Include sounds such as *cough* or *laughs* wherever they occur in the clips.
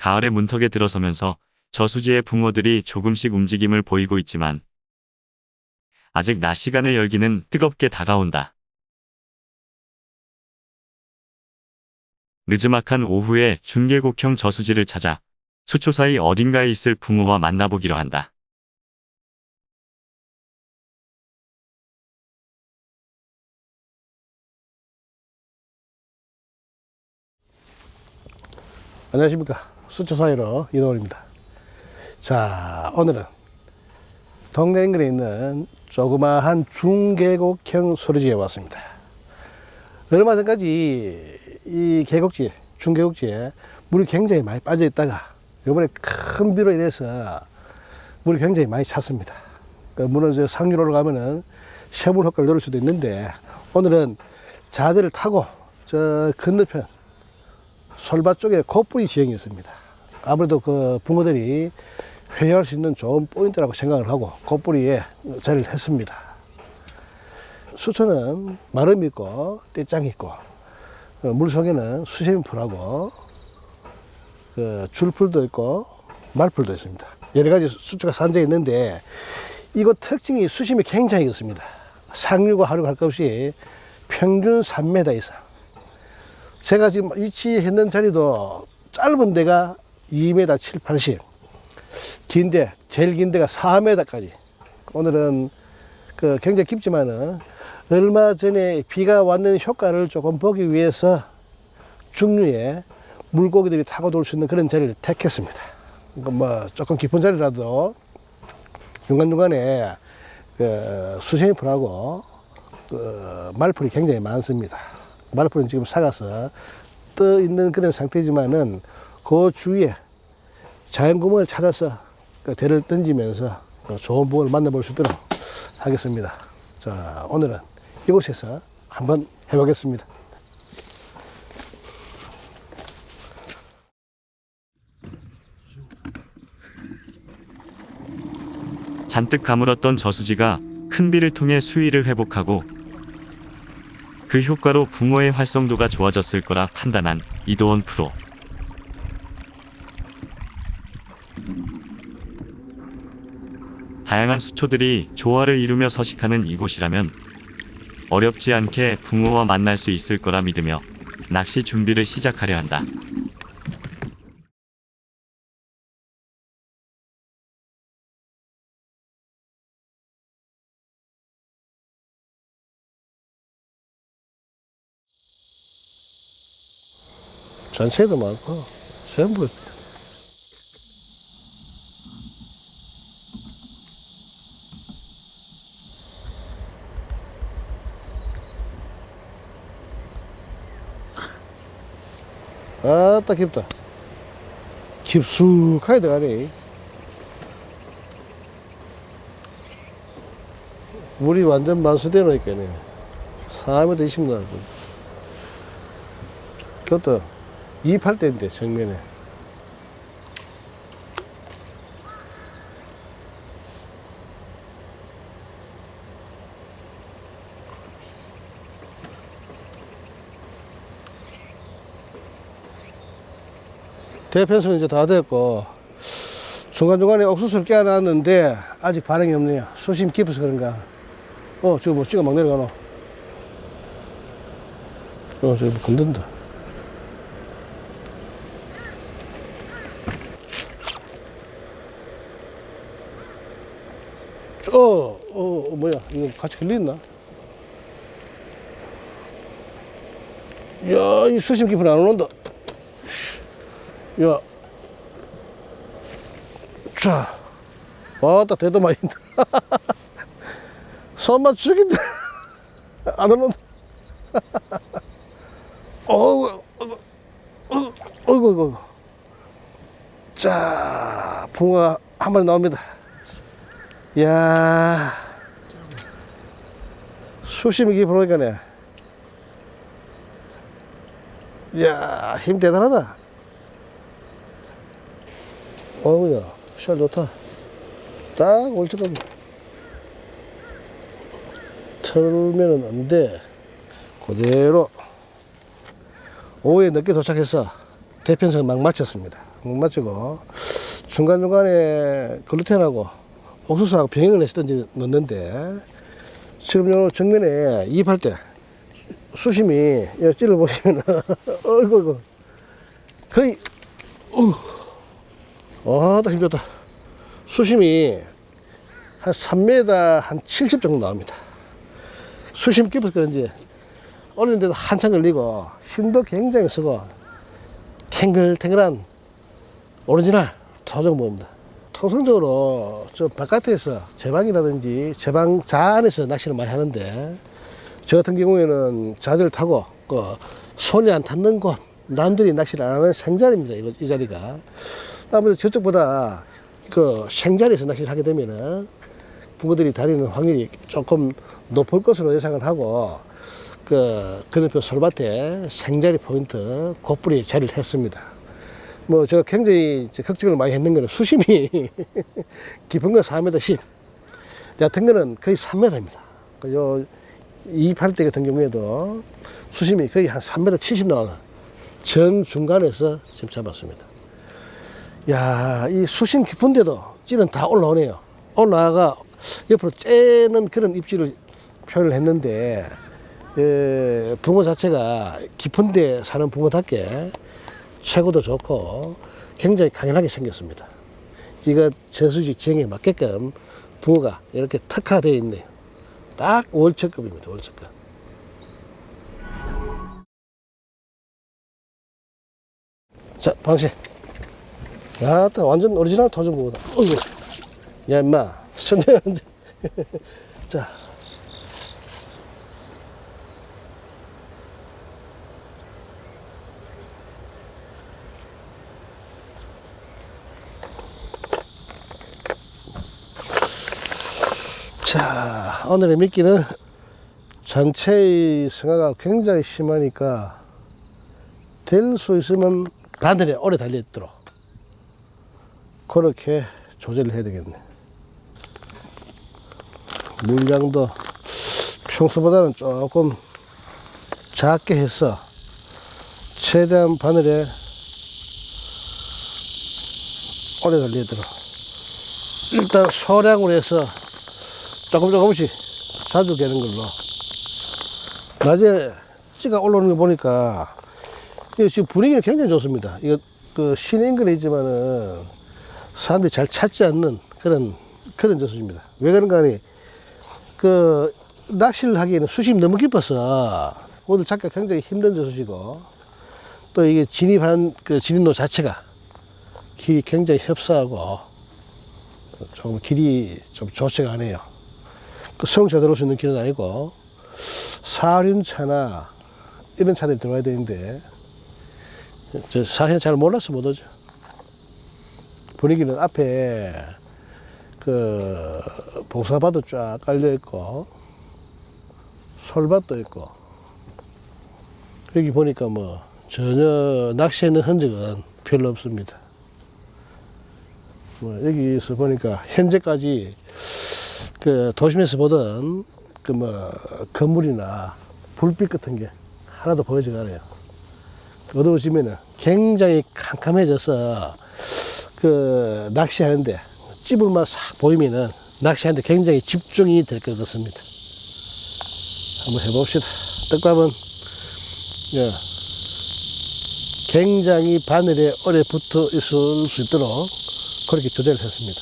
가을의 문턱에 들어서면서 저수지의 붕어들이 조금씩 움직임을 보이고 있지만 아직 낮 시간의 열기는 뜨겁게 다가온다. 느즈막한 오후에 중계곡형 저수지를 찾아 수초 사이 어딘가에 있을 붕어와 만나보기로 한다. 안녕하십니까 수초 사이로 이동원입니다. 자 오늘은 동네 인근에 있는 조그마한 중계곡형 소리지에 왔습니다. 얼마 전까지 이 계곡지 중계곡지에 물이 굉장히 많이 빠져 있다가 이번에 큰 비로 인해서 물이 굉장히 많이 찼습니다. 그 물은 저 상류로 가면은 샘물 효과를 누릴 수도 있는데 오늘은 자대를 타고 저 건너편 솔밭 쪽에 콧불이 지형이 있습니다. 아무래도 그 붕어들이 회유할 수 있는 좋은 포인트라고 생각을 하고 콧불이에 자리를 했습니다. 수초는 마름이 있고 떼짱이 있고 어, 물 속에는 수심풀하고 그 줄풀도 있고 말풀도 있습니다. 여러 가지 수초가 산재 있는데 이곳 특징이 수심이 굉장히 있습니다. 상류가 하류가 할 것 없이 평균 3m 이상. 제가 지금 위치했는 자리도 짧은 데가 2m 7, 80. 긴데, 제일 긴 데가 4m까지. 오늘은 그 굉장히 깊지만은 얼마 전에 비가 왔는 효과를 조금 보기 위해서 중류에 물고기들이 타고 돌 수 있는 그런 자리를 택했습니다. 그뭐 조금 깊은 자리라도 중간중간에 그 수심이 풀하고 그 말풀이 굉장히 많습니다. 말풀은 지금 사가서 떠 있는 그런 상태지만은 그 주위에 자연 구멍을 찾아서 그 대를 던지면서 그 좋은 부분을 만나볼 수 있도록 하겠습니다. 자, 오늘은 이곳에서 한번 해보겠습니다. 잔뜩 가물었던 저수지가 큰 비를 통해 수위를 회복하고 그 효과로 붕어의 활성도가 좋아졌을 거라 판단한 이도원 프로. 다양한 수초들이 조화를 이루며 서식하는 이곳이라면 어렵지 않게 붕어와 만날 수 있을 거라 믿으며 낚시 준비를 시작하려 한다. 전체도 많고 전부 아따 깊다. 깊숙하게 들어가네. 물이 완전 만수되어 놓으니까네. 4m 20 나고. 그것도 28대인데 정면에 대편성은 이제 다 됐고 중간중간에 옥수수를 깨어놨는데 아직 반응이 없네요. 수심 깊어서 그런가. 어 저거 뭐 찍어 막 내려가노. 어 저기 뭐 건든다. 어, 어, 어, 뭐야, 이거 같이 걸렸나? 야, 이 수심 깊은 안 온다. 야, 자, 왔다, 대도 많이 있다. 손맛 *laughs* 죽인다. *laughs* 안 올라온다. 어이구, 어이구, 어이구, 어이구. 자, 붕어가 한 마리 나옵니다. 야 수심이 깊으니까네 이야 힘 대단하다 어우야 샷 좋다. 딱 올처럼 털면은 안 돼. 그대로. 오후에 늦게 도착해서 대편성 막 마쳤습니다. 못 맞추고 중간중간에 글루텐하고 옥수수하고 병행을 해서 던지 넣는데 지금 요 정면에 이입할 때 수심이 이 찔러 보시면은 *laughs* 어이구 이구. 거의 어 나 힘들다 수심이 한 3m 한 70 정도 나옵니다 수심 깊어서 그런지 올리는데도 한참 걸리고 힘도 굉장히 쓰고 탱글탱글한 오리지널 토종보입니다. 통상적으로 저 바깥에서 제방이라든지 제방 자 안에서 낚시를 많이 하는데 저 같은 경우에는 자들 타고 그 손이 안 닿는 곳 남들이 낚시를 안 하는 생자리입니다. 이 자리가 아무래도 저쪽보다 그 생자리에서 낚시를 하게 되면은 붕어들이 다니는 확률이 조금 높을 것으로 예상을 하고 그 그늘표 솔밭에 생자리 포인트 곧불이 자리를 했습니다. 뭐 제가 굉장히 걱정을 많이 했는 거는 수심이 *laughs* 깊은 건 4m 10, 얕은 거는 거의 3m입니다. 요 이입할 때 같은 경우에도 수심이 거의 한 3m 70 나오는 정 중간에서 지금 잡았습니다. 야, 이 수심 깊은데도 찌는 다 올라오네요. 올라가 옆으로 째는 그런 입질을 표현을 했는데 에, 붕어 자체가 깊은데 사는 붕어답게 최고도 좋고 굉장히 강인하게 생겼습니다. 이거 저수지 지형에 맞게끔 붕어가 이렇게 특화되어 있네요. 딱 월척급입니다. 월척급. 자, 방식. 야, 또 완전 오리지널 붕어다. 어이구. 야, 임마. *laughs* 선대하는데. 자, 자, 오늘의 미끼는 전체의 성화가 굉장히 심하니까 될 수 있으면 바늘에 오래 달려있도록 그렇게 조절을 해야 되겠네. 물량도 평소보다는 조금 작게 해서 최대한 바늘에 오래 달려있도록 일단 소량으로 해서 조금 조금씩 자주 되는 걸로. 낮에 찌가 올라오는 거 보니까 지금 분위기는 굉장히 좋습니다. 이거 그 신인근에 있지만은 사람들이 잘 찾지 않는 그런 그런 저수지입니다. 왜 그런가 하니 그 낚시를 하기에는 수심이 너무 깊어서 오늘 잡기가 굉장히 힘든 저수지고 또 이게 진입한 그 진입로 자체가 길이 굉장히 협소하고 조금 길이 좀 좋지가 않아요. 그 수용차 들어올 수 있는 길은 아니고 사륜차나 이런 차들이 들어와야 되는데 저 사실 잘 몰라서 못 오죠. 분위기는 앞에 그 봉사바도 쫙 깔려 있고 솔밭도 있고 여기 보니까 뭐 전혀 낚시하는 흔적은 별로 없습니다. 뭐 여기서 보니까 현재까지 그 도심에서 보던 그 뭐 건물이나 불빛 같은 게 하나도 보이지가 않아요. 어두워지면은 굉장히 캄캄해져서 그 낚시하는데 찌불만 싹 보이면은 낚시하는데 굉장히 집중이 될 것 같습니다. 한번 해봅시다. 떡밥은 예, 굉장히 바늘에 오래 붙어 있을 수 있도록 그렇게 조절을 했습니다.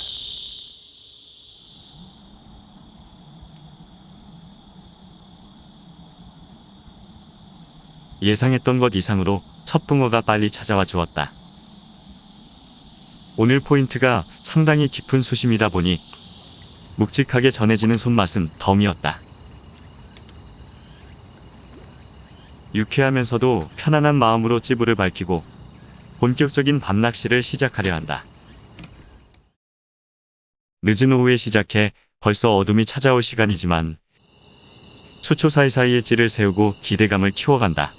예상했던 것 이상으로 첫 붕어가 빨리 찾아와 주었다. 오늘 포인트가 상당히 깊은 수심이다 보니 묵직하게 전해지는 손맛은 덤이었다. 유쾌하면서도 편안한 마음으로 찌부를 밝히고 본격적인 밤낚시를 시작하려 한다. 늦은 오후에 시작해 벌써 어둠이 찾아올 시간이지만 수초 사이사이에 찌를 세우고 기대감을 키워간다.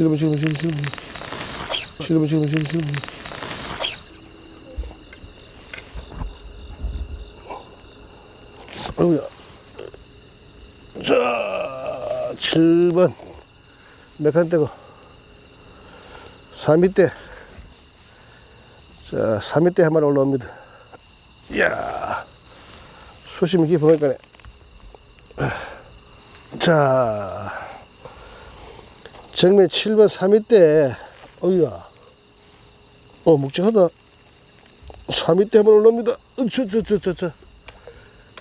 실무 실무 실무 실무 실무 실무 실무 실무 어우야. 자 7번. 몇칸 떼고 3위 때 자, 3위 때한 마리 올라옵니다. 이야, 수심이 깊으니까. 자, 정면 7번 3위 때, 어이야, 어, 묵직하다. 3위 때 한번 올라옵니다. 저, 저, 저, 저.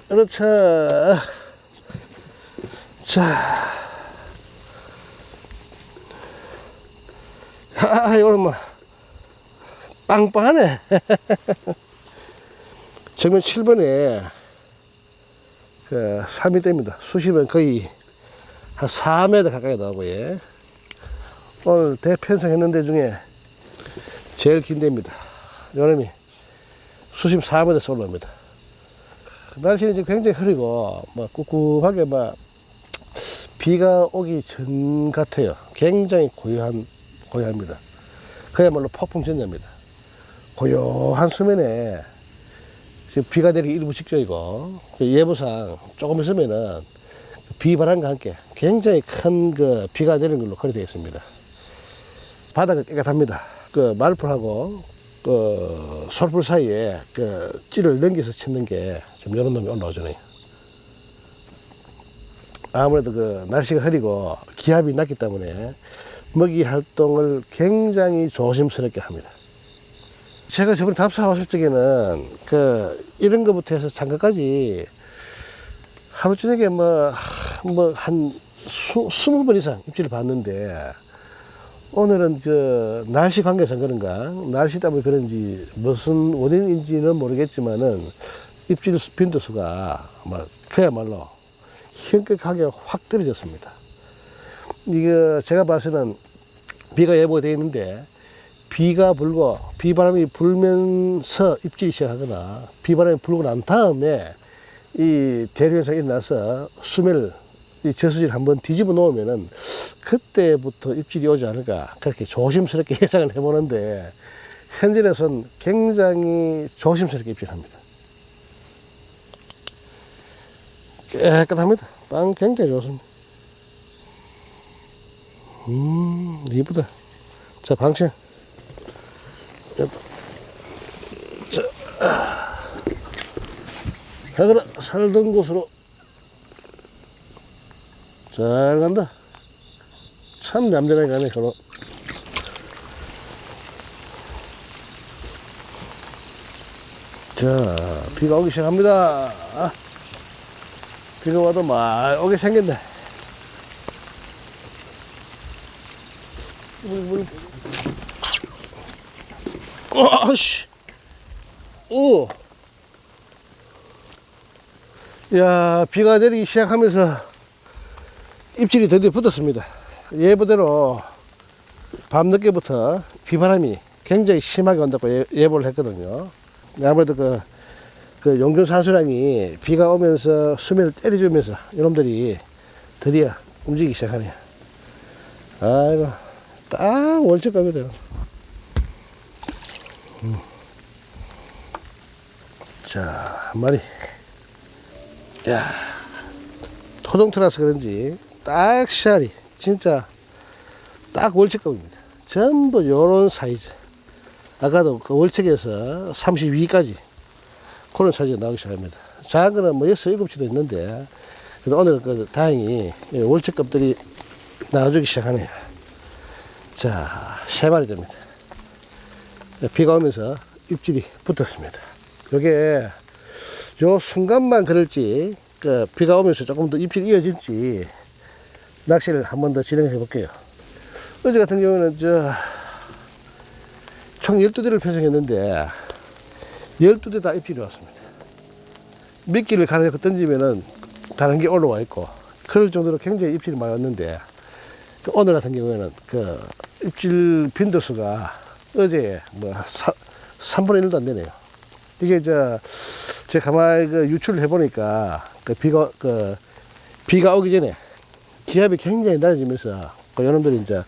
그렇자. 자. 아, 이거는 뭐, 빵빵하네. *laughs* 정면 7번에 그 3m입니다. 수심은 거의 한 4m 가까이 나오고, 예. 오늘 대편성했는 데 중에 제일 긴 데입니다. 요놈이 수심 4m에서 올라옵니다. 날씨는 지금 굉장히 흐리고, 막 꿉꿉하게 막 비가 오기 전 같아요. 굉장히 고요한, 고요합니다. 그야말로 폭풍 전야입니다. 고요한 수면에 지금 비가 내리기 일부 직전이고 그 예보상 조금 있으면은 비바람과 함께 굉장히 큰 그 비가 내리는 걸로 거리되어 있습니다. 바닥은 깨끗합니다. 그 말풀하고 그 솔풀 사이에 그 찌를 넘겨서 치는 게 지금 이런 놈이 올라오잖아요. 아무래도 그 날씨가 흐리고 기압이 낮기 때문에 먹이 활동을 굉장히 조심스럽게 합니다. 제가 저번에 답사 왔을 적에는 그 이런 것부터 해서 장가까지 하루 저녁에 뭐, 뭐, 한 스무 번 이상 입질을 봤는데 오늘은 그 날씨 관계상 그런가 날씨 때문에 그런지 무슨 원인인지는 모르겠지만은 입질 빈도수가 뭐 그야말로 현격하게 확 떨어졌습니다. 이거 제가 봐서는 비가 예보가 되어 있는데 비가 불고 비바람이 불면서 입질이 시작하거나 비바람이 불고 난 다음에 이 대류현상이 일어나서 수면을 이 저수지를 한번 뒤집어 놓으면은 그때부터 입질이 오지 않을까 그렇게 조심스럽게 *laughs* 예상을 해보는데 현재로선 굉장히 조심스럽게 입질합니다. 깨끗합니다. 빵 굉장히 좋습니다. 음, 이쁘다. 자. 됐다. 자, 아. 가거라. 살던 곳으로. 잘 간다. 참 얌전하게 가네, 걸어. 자, 비가 오기 시작합니다. 아, 비가 와도 말 오게 생겼네. 물, 물. 아씨. 오. 야, 비가 내리기 시작하면서 입질이 드디어 붙었습니다. 예보대로 밤늦게부터 비바람이 굉장히 심하게 온다고 예, 예보를 했거든요. 아무래도 그, 그 용준 산수량이 비가 오면서 수면을 때려주면서 이놈들이 드디어 움직이기 시작하네요. 아이고, 딱 월척감이 돼요. 자, 한 마리. 야, 토종 트라서 그런지 딱 씨알이 진짜 딱 월척급입니다. 전부 요런 사이즈. 아까도 그 월척에서 32까지 그런 사이즈가 나오기 시작합니다. 작은 거는 뭐 6, 7치도 있는데 그래도 오늘은 그 다행히 월척급들이 나와주기 시작하네요. 자, 세 마리 됩니다. 비가 오면서 입질이 붙었습니다. 요게 요 순간만 그럴지 그 비가 오면서 조금 더 입질이 이어질지 낚시를 한 번 더 진행해 볼게요. 어제 같은 경우는 저 총 12대를 편성했는데 12대 다 입질이 왔습니다. 미끼를 가려서 던지면은 다른 게 올라와 있고 그럴 정도로 굉장히 입질이 많이 왔는데 그 오늘 같은 경우에는 그 입질 빈도수가 어제 뭐 사, 3분의 1도 안 되네요. 이게 저, 제 가만히 그 유출을 해보니까 그 비가, 그 비가 오기 전에 기압이 굉장히 낮아지면서 그 여러분들이 이제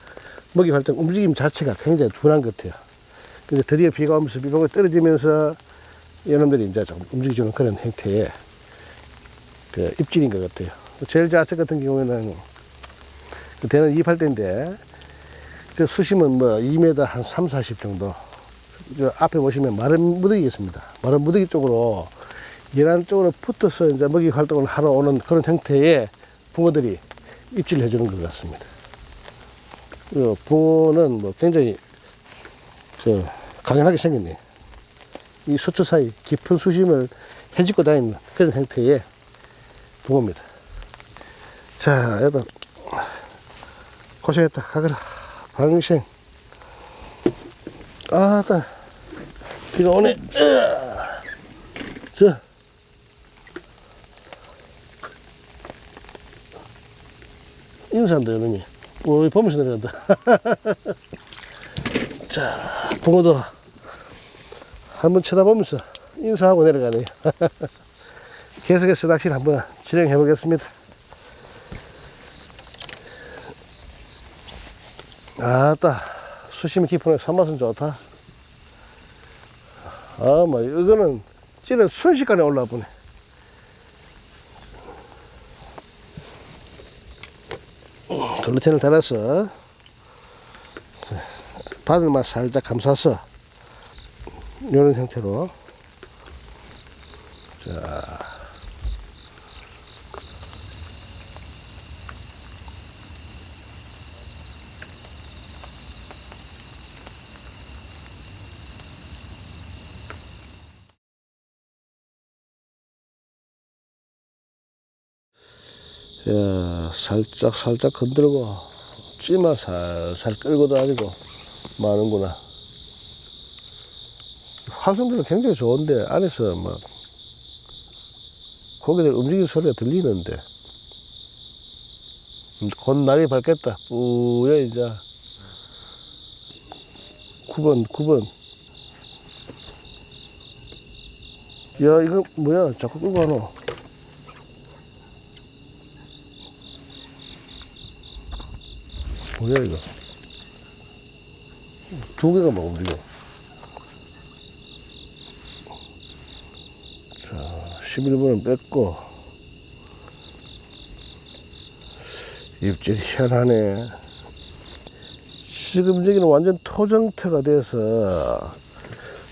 먹이 활동 움직임 자체가 굉장히 둔한 것 같아요. 근데 드디어 비가 오면서 비방울 떨어지면서 이놈들이 이제 좀 움직여주는 그런 형태의 그 입질인 것 같아요. 제일 자체 같은 경우에는 그 대는 2, 8대인데 그 수심은 뭐 2m 한 3, 40 정도. 저 앞에 보시면 마른 무더기 있습니다. 마른 무더기 쪽으로 계란 쪽으로 붙어서 이제 먹이 활동을 하러 오는 그런 형태의 붕어들이 입질을 해주는 것 같습니다. 그 붕어는 뭐 굉장히 그 강연하게 생겼네. 이 수초 사이 깊은 수심을 헤집고 다니는 그런 형태의 붕어입니다. 자, 얘들 고생했다. 가거라. 방생. 아, 따. 비가 오네. 으아. 자. 인사한다, 이놈이. 오, 보면서 내려간다. *laughs* 자, 붕어도 한번 쳐다보면서 인사하고 내려가네요. *laughs* 계속해서 낚시를 한번 진행해 보겠습니다. 아따, 수심이 깊으니 손맛은 좋다. 아, 뭐, 이거는 찌는 순식간에 올라와 보네. 글루텐을 달아서 바늘만 살짝 감싸서 이런 형태로 살짝 살짝 건들고 찌만 살살 끌고 다니고 마는구나. 활성들은 굉장히 좋은데 안에서 막 고개들 움직이는 소리가 들리는데 음, 곧 날이 밝겠다. 뿌야 이제 9번 9번 야 이거 뭐야 자꾸 끌고 가노 뭐야 이거? 두 개가 막 움직여 자 11번은 뺐고. 입질이 희한하네. 지금 여기는 완전 토정태가 돼서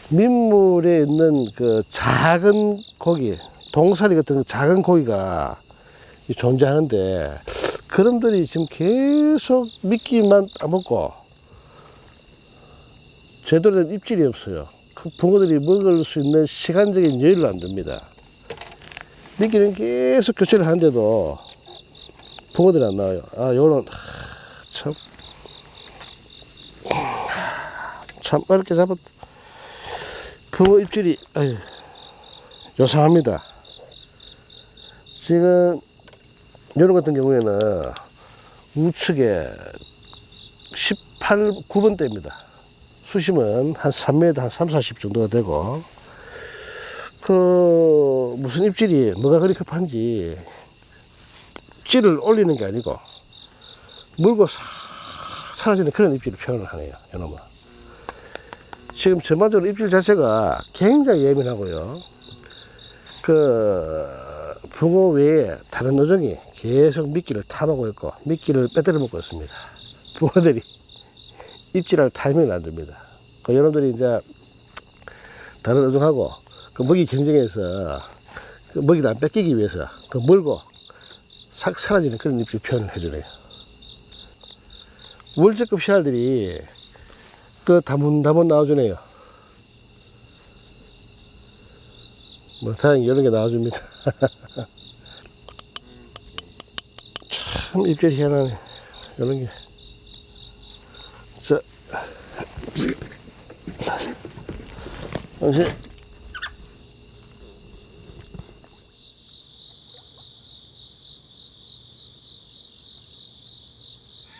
민물에 있는 그 작은 고기 동사리 같은 작은 고기가 존재하는데 그놈들이 지금 계속 미끼만 따먹고 제대로 된 입질이 없어요. 그 붕어들이 먹을 수 있는 시간적인 여유를 안 줍니다. 미끼는 계속 교체를 하는데도 붕어들이 안 나와요. 아, 요런, 하, 참. 참, 어렵게 잡았, 붕어 입질이, 아유, 요상합니다. 지금, 요런 같은 경우에는 우측에 18, 9번대입니다. 수심은 한 3m, 한 3, 40 정도가 되고, 그, 무슨 입질이 뭐가 그리 급한지, 찌를 올리는 게 아니고, 물고 싹 사라지는 그런 입질을 표현을 하네요, 요놈은. 지금 전반적으로 입질 자체가 굉장히 예민하고요. 그, 붕어 외에 다른 어종이 계속 미끼를 타먹고 있고 미끼를 빼뜨려 먹고 있습니다. *laughs* 붕어들이 입질할 타이밍을 안 줍니다. 그 여러분들이 이제 다른 어종하고 그 먹이 경쟁에서 그 먹이를 안 뺏기기 위해서 그 물고 싹 사라지는 그런 입질 표현을 해주네요. 월제급 씨알들이 그 다문다문 나와주네요. 뭐 다행히 이런 게 나와줍니다. *laughs* 참 입질이 희한하네. 이런 게. 자, 당신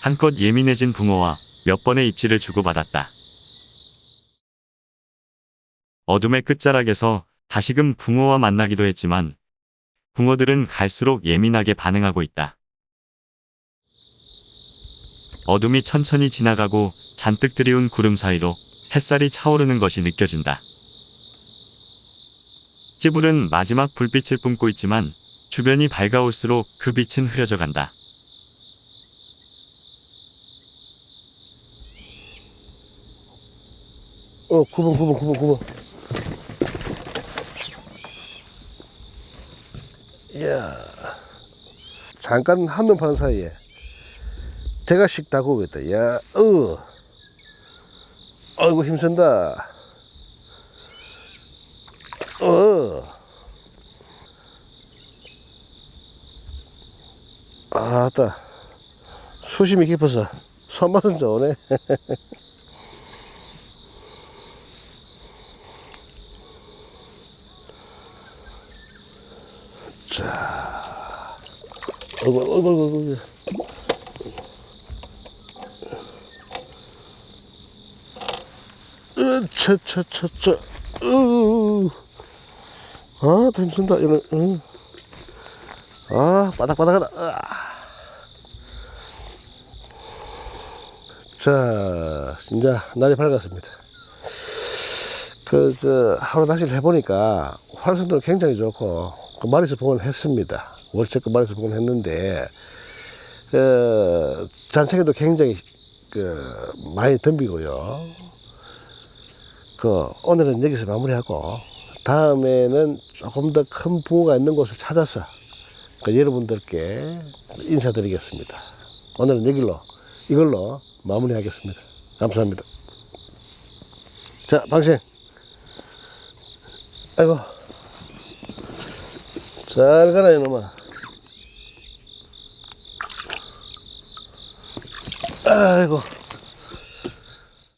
한껏 예민해진 붕어와 몇 번의 입질을 주고받았다. 어둠의 끝자락에서 다시금 붕어와 만나기도 했지만 붕어들은 갈수록 예민하게 반응하고 있다. 어둠이 천천히 지나가고 잔뜩 드리운 구름 사이로 햇살이 차오르는 것이 느껴진다. 찌불은 마지막 불빛을 뿜고 있지만 주변이 밝아올수록 그 빛은 흐려져 간다. 어, 9번, 9번, 9번, 9번. 이야. 잠깐 한눈 파는 사이에 대가씩 다 구웠다. 야, 어. 아이고, 힘쓴다. 어. 아 따. 수심이 깊어서 손맛은 좋네. *laughs* 어이구, 어이구, 어이구, 어이구. 으, 쳐, 쳐, 쳐, 쳐. 으. 아, 힘쓴다, 이런, 응. 아, 바닥바닥하다. 으아. 자, 이제 날이 밝았습니다. 그, 저, 하루 낚시를 해보니까 활성도는 굉장히 좋고, 그 마리수 복원했습니다. 월체급 마리수 복원했는데, 어, 잔챙이도 굉장히 그, 많이 덤비고요. 그, 오늘은 여기서 마무리하고, 다음에는 조금 더큰 붕어가 있는 곳을 찾아서, 그 여러분들께 인사드리겠습니다. 오늘은 여기로, 이걸로 마무리하겠습니다. 감사합니다. 자, 방생. 아이고. 잘 가라, 이놈아. 아이고.